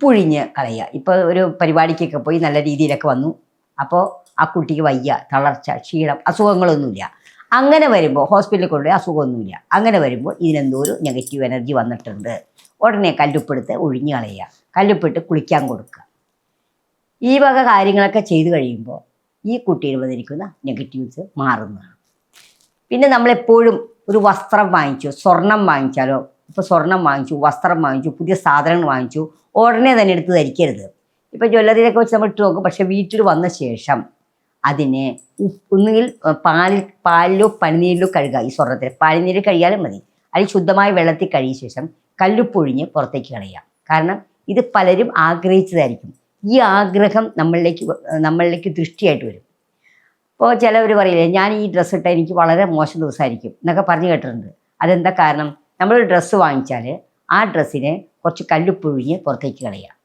ഉപ്പൊഴിഞ്ഞ് കളയുക. ഇപ്പോൾ ഒരു പരിപാടിക്കൊക്കെ പോയി നല്ല രീതിയിലൊക്കെ വന്നു. അപ്പോൾ ആ കുട്ടിക്ക് വയ്യ തളർച്ച ക്ഷീണം അസുഖങ്ങളൊന്നുമില്ല. അങ്ങനെ വരുമ്പോൾ ഹോസ്പിറ്റലിൽ കൊണ്ടുപോയി അസുഖമൊന്നുമില്ല. അങ്ങനെ വരുമ്പോൾ ഇതിനെന്തോ ഒരു നെഗറ്റീവ് എനർജി വന്നിട്ടുണ്ട്. ഉടനെ കല്ലുപ്പെടുത്ത് ഒഴിഞ്ഞ് കളയുക. കല്ലുപ്പിട്ട് കുളിക്കാൻ കൊടുക്കുക. ഈ വക കാര്യങ്ങളൊക്കെ ചെയ്തു കഴിയുമ്പോൾ ഈ കുട്ടിയിൽ വന്നിരിക്കുന്ന നെഗറ്റീവ്സ് മാറുന്നതാണ്. പിന്നെ നമ്മളെപ്പോഴും ഒരു വസ്ത്രം വാങ്ങിച്ചോ സ്വർണം വാങ്ങിച്ചാലോ ഇപ്പോൾ സ്വർണം വാങ്ങിച്ചു വസ്ത്രം വാങ്ങിച്ചു പുതിയ സാധനങ്ങൾ വാങ്ങിച്ചു ഉടനെ തന്നെ എടുത്ത് ധരിക്കരുത്. ഇപ്പോൾ ജ്വല്ലറിയിലൊക്കെ വെച്ച് നമ്മൾ ഇട്ട് നോക്കും പക്ഷേ വീട്ടിൽ വന്ന ശേഷം അതിനെ ഒന്നുകിൽ പാലിൽ പാലിലോ പനിനീരിലോ കഴുകുക ഈ സ്വർണത്തിൽ പനിനീര് കഴിയാലും മതി. അല്ലെങ്കിൽ ശുദ്ധമായ വെള്ളത്തിൽ കഴുകിയ ശേഷം കല്ലുപ്പൊഴിഞ്ഞ് പുറത്തേക്ക് കളയുക കാരണം ഇത് പലരും ആഗ്രഹിച്ചതായിരിക്കും. ഈ ആഗ്രഹം നമ്മളിലേക്ക് നമ്മളിലേക്ക് ദൃഷ്ടിയായിട്ട് വരും. ഇപ്പോൾ ചിലവർ പറയില്ലേ ഞാൻ ഈ ഡ്രസ്സ് ഇട്ടാൽ എനിക്ക് വളരെ മോശം ദിവസമായിരിക്കും എന്നൊക്കെ പറഞ്ഞു കേട്ടിട്ടുണ്ട്. അതെന്താ കാരണം? നമ്മളൊരു ഡ്രസ്സ് വാങ്ങിച്ചാൽ ആ ഡ്രസ്സിനെ കുറച്ച് കല്ലുപ്പൊഴിഞ്ഞ് പുറത്തേക്ക് കളയുക